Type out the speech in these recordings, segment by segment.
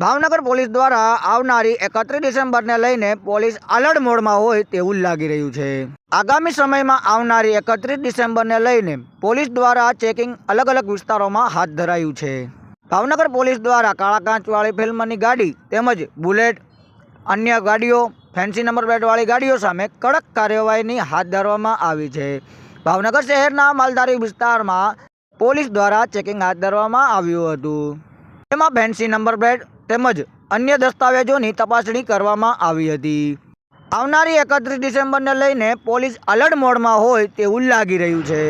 Bhavnagar police દ્વારા આવનારી એકત્રીસ ડિસેમ્બરને લઈને પોલીસ અલર્ટ મોડમાં હોય તેવું લાગી રહ્યું છે. આગામી સમયમાં આવનારી એકત્રીસ ડિસેમ્બરને લઈને પોલીસ દ્વારા ચેકિંગ અલગ અલગ વિસ્તારોમાં હાથ ધરાયું છે. ભાવનગર પોલીસ દ્વારા કાળા કાંચવાળી ફિલ્મની ગાડી તેમજ બુલેટ, અન્ય ગાડીઓ, ફેન્સી નંબર પ્લેટવાળી ગાડીઓ સામે કડક કાર્યવાહીની હાથ ધરવામાં આવી છે. ભાવનગર શહેરના માલધારી વિસ્તારમાં પોલીસ દ્વારા ચેકિંગ હાથ ધરવામાં આવ્યું હતું. તેમાં ફેન્સી નંબર પ્લેટ તેમજ અન્ય દસ્તાવેજોની તપાસણી કરવામાં આવી હતી. આવનારી એકત્રીસ ડિસેમ્બરને લઈને પોલીસ અલર્ટ મોડમાં હોય તેવું લાગી રહ્યું છે.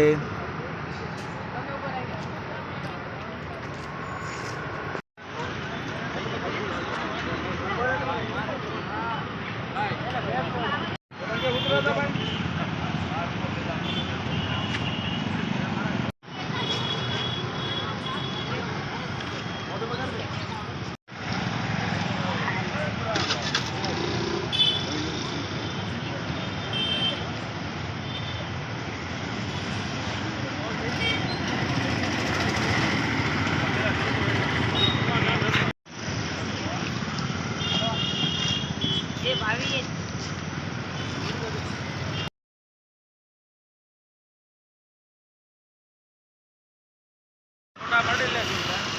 જે ભાવીએ મોટા મળી લેશું